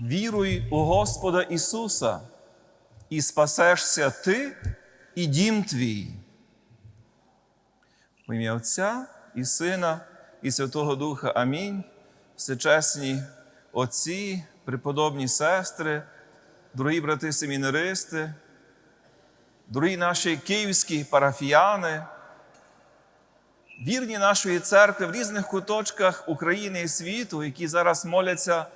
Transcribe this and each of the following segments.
Віруй у Господа Ісуса, і спасешся ти і дім твій. В ім'я Отця і Сина, і Святого Духа. Амінь. Всечесні отці, преподобні сестри, дорогі брати семінаристи, дорогі наші київські парафіяни, вірні нашої церкви в різних куточках України і світу, які зараз моляться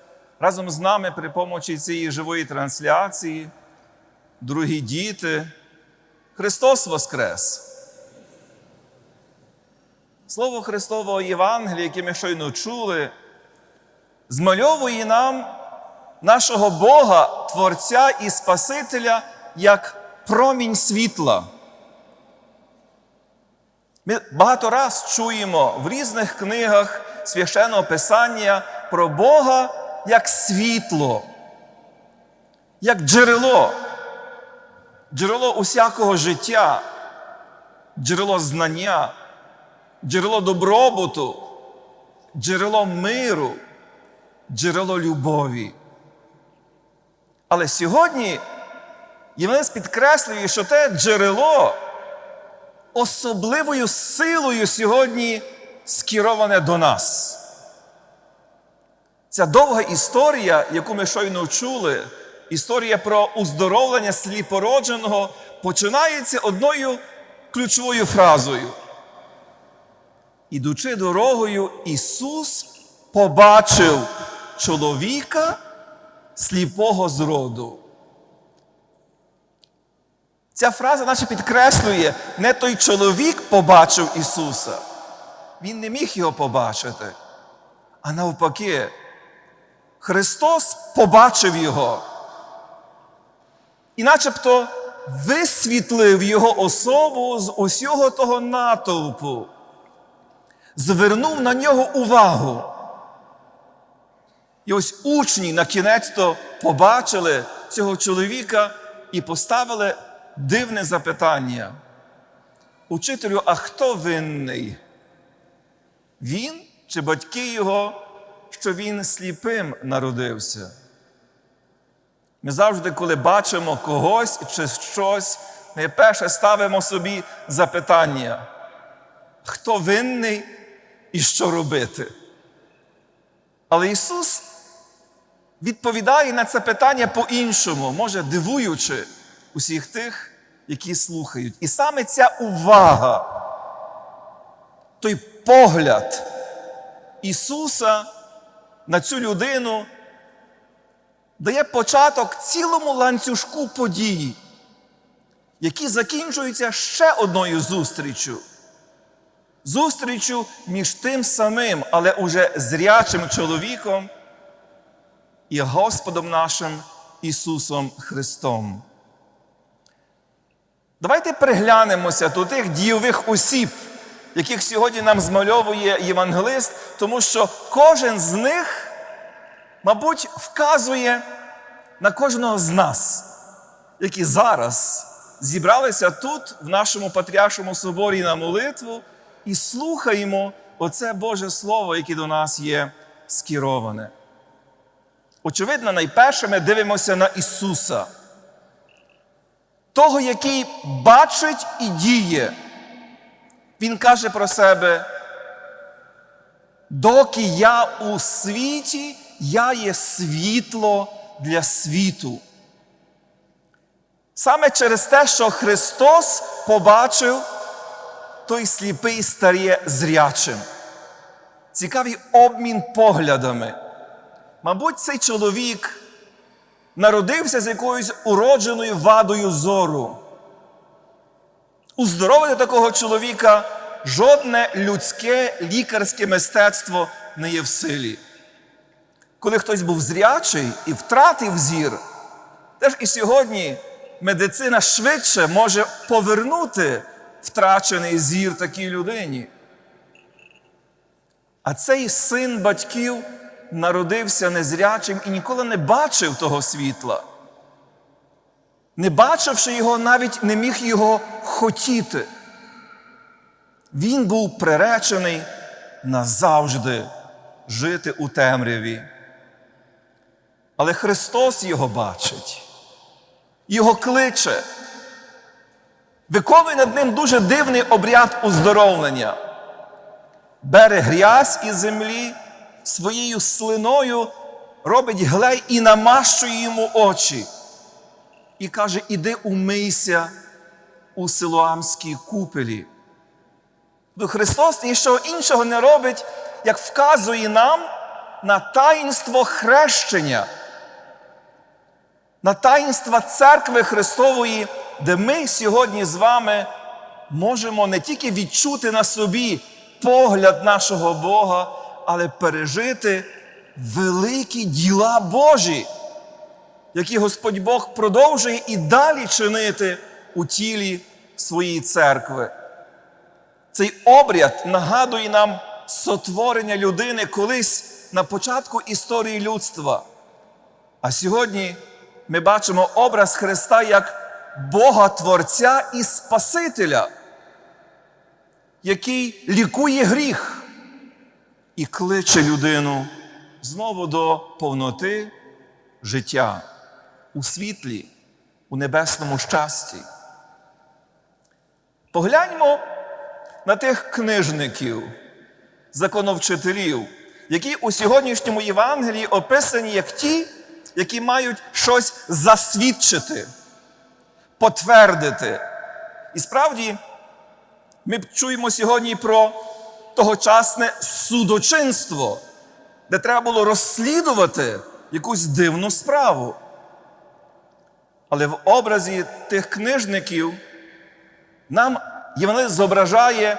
разом з нами при помочі цієї живої трансляції, дорогі діти, Христос Воскрес! Слово Христового Євангелія, яке ми щойно чули, змальовує нам нашого Бога, Творця і Спасителя як промінь світла. Ми багато раз чуємо в різних книгах священного Писання про Бога як світло, як джерело, джерело усякого життя, джерело знання, джерело добробуту, джерело миру, джерело любові. Але сьогодні Євангеліст підкреслює, що те джерело особливою силою сьогодні скероване до нас. Ця довга історія, яку ми щойно чули, історія про уздоровлення сліпородженого, починається одною ключовою фразою. Ідучи дорогою, Ісус побачив чоловіка сліпого зроду. Ця фраза наче підкреслює, не той чоловік побачив Ісуса. Він не міг його побачити. А навпаки, Христос побачив Його. І начебто висвітлив Його особу з усього того натовпу, звернув на нього увагу. І ось учні на кінець-то побачили цього чоловіка і поставили дивне запитання. Учителю, а хто винний? Він чи батьки його, що він сліпим народився? Ми завжди, коли бачимо когось чи щось, ми перше ставимо собі запитання, хто винний і що робити? Але Ісус відповідає на це питання по-іншому, може дивуючи усіх тих, які слухають. І саме ця увага, той погляд Ісуса на цю людину дає початок цілому ланцюжку подій, які закінчуються ще одною зустрічю. Зустрічю між тим самим, але уже зрячим чоловіком і Господом нашим Ісусом Христом. Давайте приглянемося до тих дійових осіб, яких сьогодні нам змальовує євангелист, тому що кожен з них, мабуть, вказує на кожного з нас, які зараз зібралися тут, в нашому Патріаршому соборі на молитву, і слухаємо оце Боже Слово, яке до нас є скероване. Очевидно, найперше ми дивимося на Ісуса того, який бачить і діє. Він каже про себе, доки я у світі, я є світло для світу. Саме через те, що Христос побачив, той сліпий стає зрячим. Цікавий обмін поглядами. Мабуть, цей чоловік народився з якоюсь уродженою вадою зору. Уздоровити такого чоловіка жодне людське лікарське мистецтво не є в силі. Коли хтось був зрячий і втратив зір, теж і сьогодні медицина швидше може повернути втрачений зір такій людині. А цей син батьків народився незрячим і ніколи не бачив того світла. Не бачивши його, навіть не міг його хотіти. Він був приречений назавжди жити у темряві. Але Христос його бачить, його кличе, виконує над ним дуже дивний обряд уздоровлення. Бере грязь із землі, своєю слиною робить глей і намащує йому очі. І каже: Іди умийся у Силуамській купелі. Бо Христос нічого іншого не робить, як вказує нам на таїнство хрещення, на таїнство церкви Христової, де ми сьогодні з вами можемо не тільки відчути на собі погляд нашого Бога, але пережити великі діла Божі, які Господь Бог продовжує і далі чинити у тілі своєї церкви. Цей обряд нагадує нам сотворення людини колись на початку історії людства. А сьогодні ми бачимо образ Христа як Бога Творця і Спасителя, який лікує гріх і кличе людину знову до повноти життя у світлі, у небесному щасті. Погляньмо на тих книжників, законовчителів, які у сьогоднішньому Євангелії описані як ті, які мають щось засвідчити, потвердити. І справді, ми чуємо сьогодні про тогочасне судочинство, де треба було розслідувати якусь дивну справу. Але в образі тих книжників нам Євангелист зображає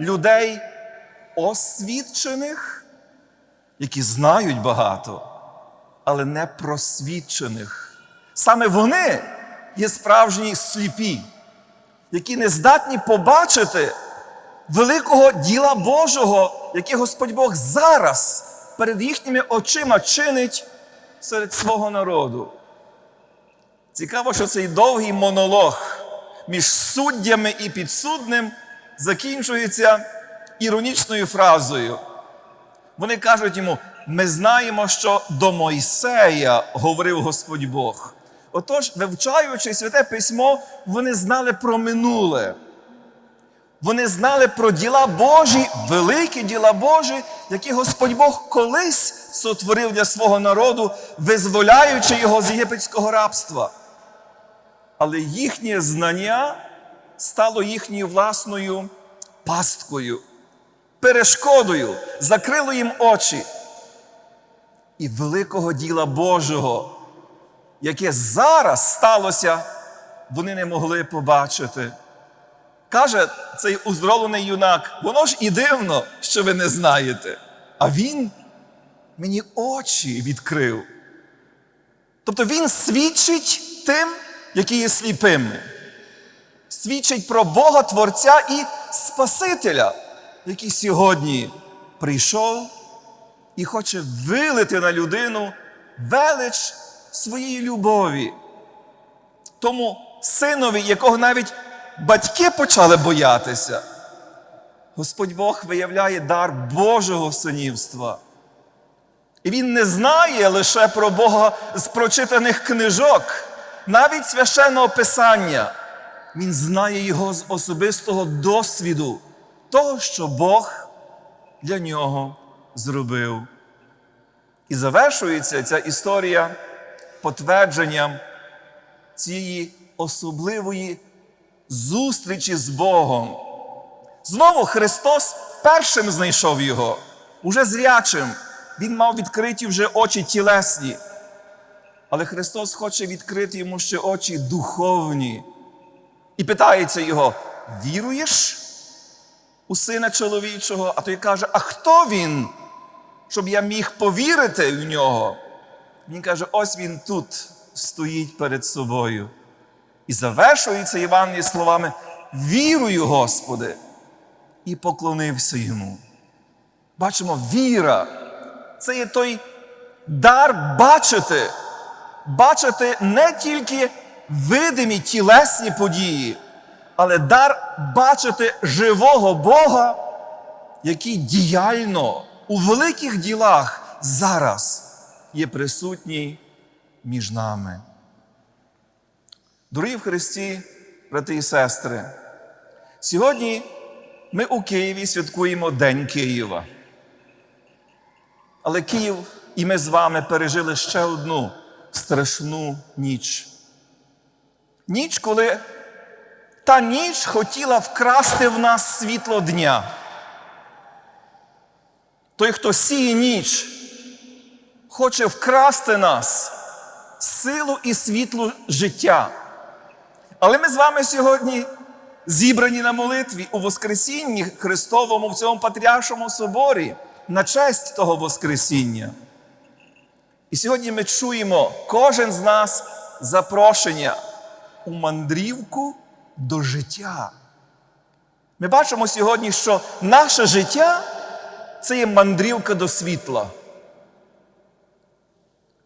людей освідчених, які знають багато, але не просвідчених. Саме вони є справжні сліпі, які не здатні побачити великого діла Божого, яке Господь Бог зараз перед їхніми очима чинить серед свого народу. Цікаво, що цей довгий монолог між суддями і підсудним закінчується іронічною фразою. Вони кажуть йому: ми знаємо, що до Мойсея говорив Господь Бог. Отож, вивчаючи святе письмо, вони знали про минуле. Вони знали про діла Божі, великі діла Божі, які Господь Бог колись сотворив для свого народу, визволяючи його з єгипетського рабства. Але їхнє знання стало їхньою власною пасткою, перешкодою, закрило їм очі. І великого діла Божого, яке зараз сталося, вони не могли побачити. Каже цей уздоровлений юнак, воно ж і дивно, що ви не знаєте. А він мені очі відкрив. Тобто він свідчить тим, які є сліпими. Свідчить про Бога Творця і Спасителя, який сьогодні прийшов і хоче вилити на людину велич своєї любові. Тому синові, якого навіть батьки почали боятися, Господь Бог виявляє дар Божого синівства. І він не знає лише про Бога з прочитаних книжок, навіть священного Писання. Він знає його з особистого досвіду, того, що Бог для нього зробив. І завершується ця історія потвердженням цієї особливої зустрічі з Богом. Знову Христос першим знайшов його, уже зрячим. Він мав відкриті вже очі тілесні. Але Христос хоче відкрити йому ще очі духовні. І питається його: віруєш у сина чоловічого? А той каже: А хто він, щоб я міг повірити в нього? Він каже: ось він тут стоїть перед собою. І завершується Іван словами: Вірую, Господи, і поклонився йому. Бачимо, віра це є той дар бачити, бачити не тільки видимі тілесні події, але дар бачити живого Бога, який діяльно у великих ділах зараз є присутній між нами. Дорогі в Христі, брати і сестри, сьогодні ми у Києві святкуємо День Києва. Але Київ і ми з вами пережили ще одну страшну ніч. Ніч, коли та ніч хотіла вкрасти в нас світло дня. Той, хто сіє ніч, хоче вкрасти нас силу і світло життя. Але ми з вами сьогодні зібрані на молитві у Воскресінні Христовому в цьому Патріаршому соборі на честь того Воскресіння. І сьогодні ми чуємо кожен з нас запрошення у мандрівку до життя. Ми бачимо сьогодні, що наше життя це є мандрівка до світла.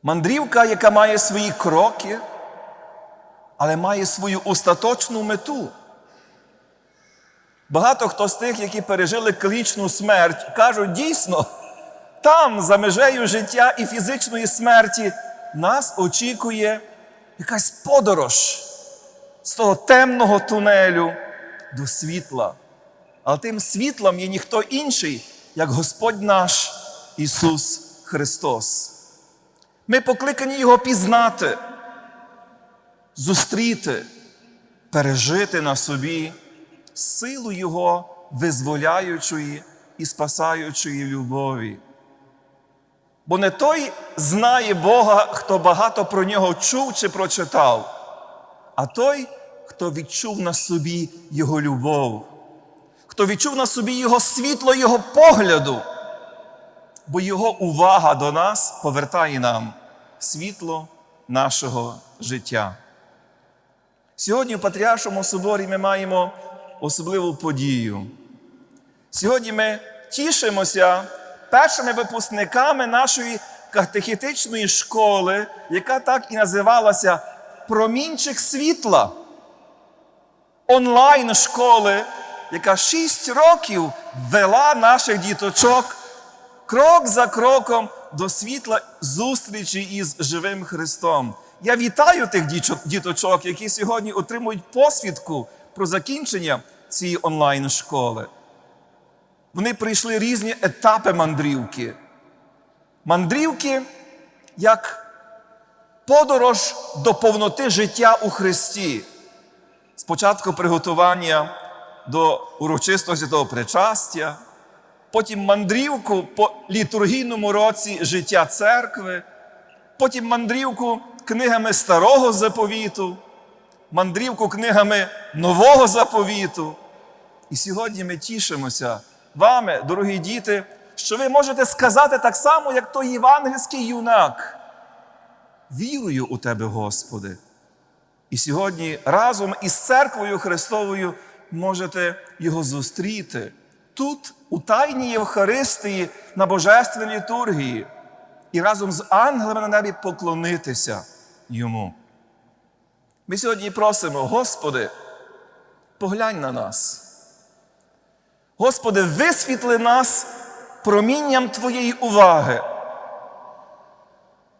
Мандрівка, яка має свої кроки, але має свою остаточну мету. Багато хто з тих, які пережили клінічну смерть, кажуть, дійсно, там, за межею життя і фізичної смерті, нас очікує якась подорож з того темного тунелю до світла. Але тим світлом є ніхто інший, як Господь наш Ісус Христос. Ми покликані Його пізнати, зустріти, пережити на собі силу Його визволяючої і спасаючої любові. Бо не той знає Бога, хто багато про нього чув чи прочитав, а той, хто відчув на собі Його любов, хто відчув на собі Його світло, Його погляду, бо Його увага до нас повертає нам світло нашого життя. Сьогодні в Патріаршому соборі ми маємо особливу подію. Сьогодні ми тішимося першими випускниками нашої катехетичної школи, яка так і називалася Промінчик світла. Онлайн школи, яка шість років вела наших діточок крок за кроком до світла зустрічі із живим Христом. Я вітаю тих діточок, які сьогодні отримують посвідку про закінчення цієї онлайн школи. Вони пройшли різні етапи мандрівки. Мандрівки як подорож до повноти життя у Христі. Спочатку приготування до урочистості того причастя, потім мандрівку по літургійному році життя церкви, потім мандрівку книгами Старого заповіту, мандрівку книгами Нового заповіту. І сьогодні ми тішимося вами, дорогі діти, що ви можете сказати так само, як той євангельський юнак. Вірую у Тебе, Господи. І сьогодні разом із церквою Христовою можете його зустріти тут, у Тайній Євхаристії на Божественній літургії, і разом з ангелами на небі поклонитися йому. Ми сьогодні просимо, Господи, поглянь на нас. Господи, висвітли нас промінням Твоєї уваги.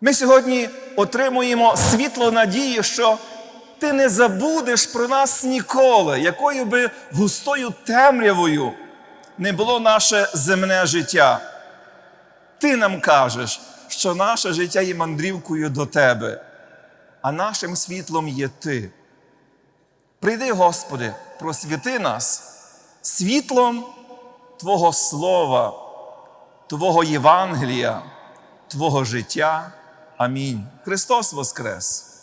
Ми сьогодні отримуємо світло надії, що Ти не забудеш про нас ніколи, якою би густою темрявою не було наше земне життя. Ти нам кажеш, що наше життя є мандрівкою до Тебе, а нашим світлом є Ти. Прийди, Господи, просвіти нас світлом Твого Слова, Твого Євангелія, Твого життя. Амінь. Христос Воскрес!